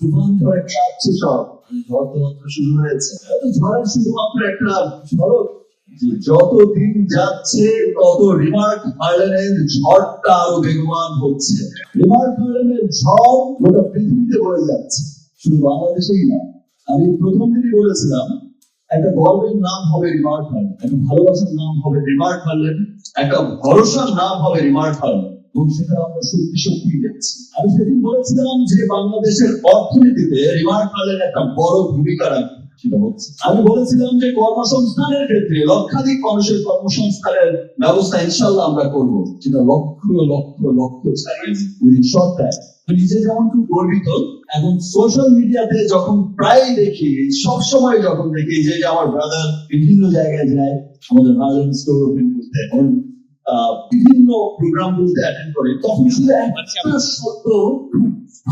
তুফান ঝড়ে কাঁপছে সব শুরু হয়েছে। ঝড়ের শুধুমাত্র একটা যত দিন যাচ্ছে, তত রিমার্ক আইল্যান্ডের ঝড়টা আরও বেগবান হচ্ছে। রিমার্ক আইল্যান্ডের ঝড় গোটা পৃথিবীতে বয়ে যাচ্ছে। শুধু বাংলাদেশেই না, আমি প্রথম দিনই বলেছিলাম, একটা গর্বের নাম হবে রিমার্ক আইল্যান্ড একটা ভালোবাসার নাম হবে রিমার্ক আইল্যান্ড একটা ভরসার নাম হবে রিমার্ক আইল্যান্ড এবং সেটা আমরা সত্যি সত্যি দেখছি। আমি সেদিন বলেছিলাম যে বাংলাদেশের অর্থনীতিতে রিমার্ক আইল্যান্ড একটা বড় ভূমিকা রাখবে আমি বলেছিলাম যে কর্মসংস্থানের ক্ষেত্রে লক্ষাধিক মানুষের কর্মসংস্থানের ব্যবস্থা ইনশাল্লাহ আমরা করব, সেটা লক্ষ লক্ষ লক্ষ উইদিন নিজে যেমন খুব গর্বিত, এখন সোশ্যাল মিডিয়াতে যখন প্রায় দেখি সব সময় যখন দেখি যে আমার ব্রাদার বিভিন্ন জায়গায় যায়, আমাদের স্টোর ওপেন করতে বিভিন্ন প্রোগ্রাম গুলোতে অ্যাটেন্ড করে তখন শুধু একটা শব্দ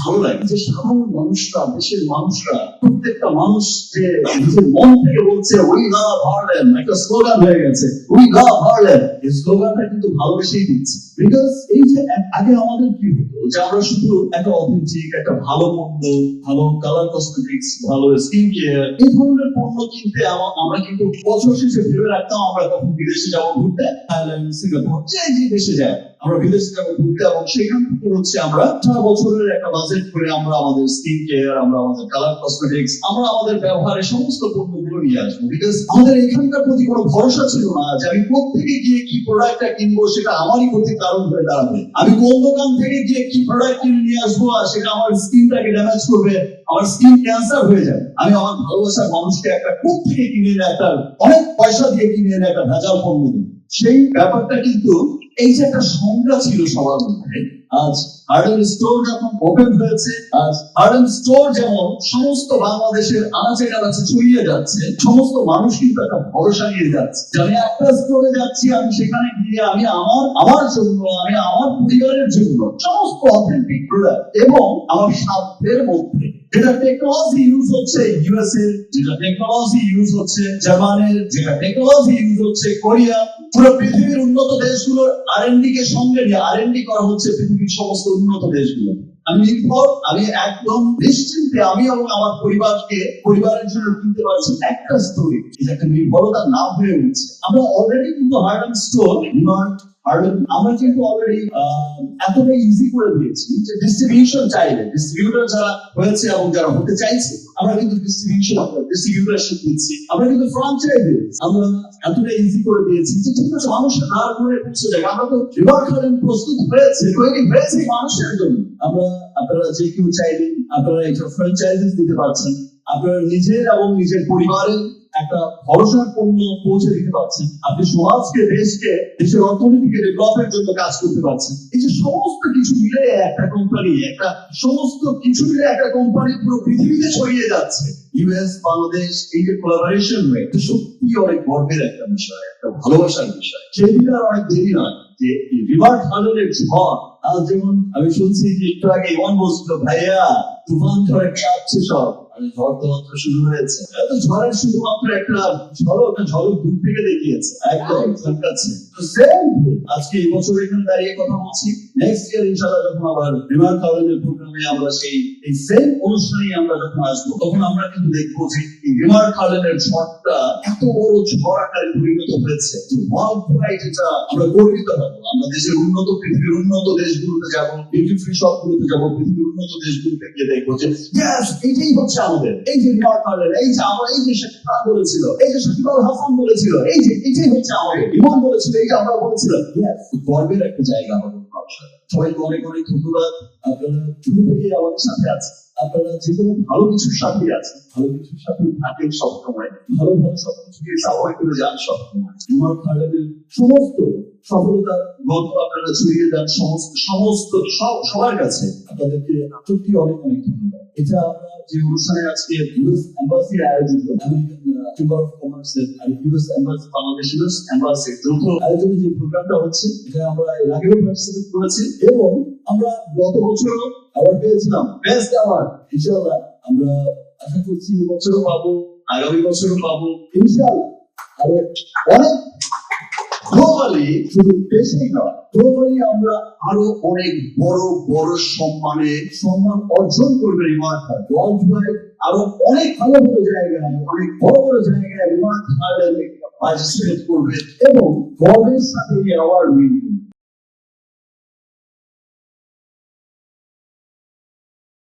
ভালো লাগে যে সাধারণ মানুষরা দেশের মানুষরা প্রত্যেকটা মানুষ যে নিজের মন থেকে বলছে উই লাভ হার্লেম একটা স্লোগান হয়ে গেছে। উই লাভ হার্লেম এই স্লোগানটা কিন্তু ভালোবেসেই দিচ্ছে। বিকজ এই যে আগে আমাদের কি হতো যে আমরা শুধু একটা অথেন্টিক একটা ভালো পণ্য ভালো কালার কসমেটিক্স ভালো স্কিন কেয়ার এই ধরনের পণ্য কিনতে আমরা কিন্তু বছর শেষে ভেবে রাখতাম আমরা তখন বিদেশে যাব ঘুরতে। থাইল্যান্ড সিঙ্গাপুর যে দেশে যায়। আমরা বিদেশে যাব ঘুরতে এবং সেখান থেকে হচ্ছে আমরা সারা বছরের একটা বাজেট করে আমরা আমাদের স্কিন কেয়ার আমরা আমাদের কালার কসমেটিক্স আমরা আমাদের ব্যবহারের সমস্ত পণ্যগুলো নিয়ে আসব। বিকজ আমাদের এখানকার প্রতি কোনো ভরসা ছিল না যে আমি কোথেকে গিয়ে কি প্রোডাক্টটা কিনবো, সেটা আমারই ক্ষতির কারণ হয়ে দাঁড়াবে। আমি কোন দোকান থেকে গিয়ে কি প্রোডাক্ট কিনে নিয়ে আসব আর সেটা আমার স্কিনটাকে ড্যামেজ করবে, আমার স্কিন ক্যান্সার হয়ে যাবে। আমি আমার ভালোবাসার মানুষকে একটা কোথ থেকে কিনে একটা অনেক পয়সা দিয়ে কিনে এনে একটা ভেজাল পণ্য দেবো। সেই ব্যাপারটা কিন্তু এই যে একটা সংজ্ঞা ছিল সবার মধ্যে আজ হার্ডেন স্টোর যখন ওপেন হয়েছে, আজ হার্ডেন স্টোর যেমন সমস্ত বাংলাদেশের আনাচে কানাচে ছড়িয়ে যাচ্ছে, সমস্ত মানুষ কিন্তু একটা ভরসা নিয়ে যাচ্ছে। আমি একটা স্টোরে যাচ্ছি, আমি সেখানে গিয়ে আমি আমার আমার জন্য, আমি আমার পরিবারের জন্য সমস্ত অথেন্টিক প্রোডাক্ট এবং আমার সাধ্যের মধ্যে যেটা টেকনোলজি ইউজ হচ্ছে ইউএসএ যেটা টেকনোলজি ইউজ হচ্ছে জাপানের, যেটা টেকনোলজি ইউজ হচ্ছে কোরিয়া, পুরো পৃথিবীর উন্নত দেশগুলোর আরএনডি কে সঙ্গে নিয়ে আরএনডি করা হচ্ছে পৃথিবীর সমস্ত উন্নত দেশগুলো আমি নির্ভর, আমি একদম নিশ্চিন্তে আমি এবং আমার পরিবারকে, পরিবারের জন্য কিনতে পারছি একটা স্টোরি একটা নির্ভরতার নাম হয়ে উঠছে। আমরা অলরেডি কিন্তু হার্ডন স্টোর হার্ডন আমরা কিন্তু অলরেডি এতটা ইজি করে দিয়েছি যে ডিস্ট্রিবিউশন চাইলে ডিস্ট্রিবিউটর যারা হয়েছে এবং যারা হতে চাইছে, আমরা কিন্তু ডিস্ট্রিবিউশন ডিস্ট্রিবিউটারশিপ দিচ্ছি। আমরা কিন্তু ফ্রাঞ্চাইজি আমরা এতটা ইজি করে দিয়েছি যে ঠিক আছে মানুষের দ্বার করে আমরা তো প্রস্তুত হয়েছে, তৈরি হয়েছে মানুষের জন্য। আমরা আপনারা যে কেউ আপনারা এটা ফ্র্যাঞ্চাইজিস দিতে পারছেন। আপনারা নিজের এবং নিজের পরিবারের একটা ভরসার পণ্য পৌঁছে দিতে পারছেন। আপনি সমাজকে, দেশকে, দেশের অর্থনীতিকে ডেভেলপের জন্য কাজ করতে পারছেন। এই যে সমস্ত কিছু মিলে একটা কোম্পানি একটা সমস্ত কিছু মিলে একটা কোম্পানি পুরো পৃথিবীতে ছড়িয়ে যাচ্ছে। ইউএস বাংলাদেশ এই যে হয়ে সত্যি অনেক গর্বের একটা বিষয়, একটা ভালোবাসার বিষয়। সেই দিন আর অনেক দেরি নয় যে রিভার খালের ঝড় যেমন আমি শুনছি যে একটু আগে ইমান বলছিল ভাইয়া তুফান সব আরে ঝড়। তো মাত্র শুরু হয়েছে। এত ঝড়ের শুধুমাত্র একটা দূর থেকে দেখিয়েছে। একদম কাছে। আজকে এই বছর এখানে দাঁড়িয়ে কথা বলছি। নেক্সট ইয়ার যখন আবার রিভার কালের প্রোগ্রামে আমরা সেই, এই সেম অনুষ্ঠানে আমরা যখন আসব, তখন আমরা কিন্তু দেখব যে এই রিভার কালের ঝড়টা এত বড় ঝড় আকারে পরিণত হয়েছে। ওয়ার্ল্ড ওয়াইড এটা আমরা গর্বিত হব। আমরা দেশের উন্নত পৃথিবীর উন্নত দেশগুলোতে যাব ডিউটি ফ্রি যাব, পৃথিবীর উন্নত দেশগুলোতে গিয়ে এইটাই হচ্ছে আমাদের। এই যে এই যে আমরা এটাই গর্বের একটা জায়গা সাথে আপনারা যে ভালো কিছুর সাথে আছেন। ভালো কিছুর সাথে থাকেন সবসময়। ভালো ভালো সবকিছুকে করে যান সবসময়। সমস্ত সফলতার গল্প আপনারা ছড়িয়ে যান সমস্ত সমস্ত, সব, সবার কাছে। আপনাদেরকে সত্যি অনেক অনেক ধন্যবাদ। এটা যে অনুষ্ঠানে আজকে ইউএস এম্বাসির আয়োজিত চেম্বার অফ কমার্স এর আর US embassy Bangladesh US embassy যৌথ আয়োজনে যে প্রোগ্রামটা হচ্ছে, এটা আমরা এর আগেও পার্টিসিপেট করেছি এবং আমরা গত বছর অ্যাওয়ার্ড পেয়েছিলাম। বেস্ট অ্যাওয়ার্ড ইনশাআল্লাহ আমরা আশা করছি এবছরও পাবো, আগামী বছরও পাবো। ইনশাআল্লাহ আরও অনেক গ্লোবালি শুধু দেশেই নয় গ্লোবালি আমরা আরও অনেক বড় বড় সম্মানে সম্মান অর্জন করবে রিমার্ক আরও অনেক ভালো ভালো জায়গায় অনেক বড় বড় জায়গায় রিমার্ক পার্টিসিপেট করবে এবং সাথে অ্যাওয়ার্ড উইন করবে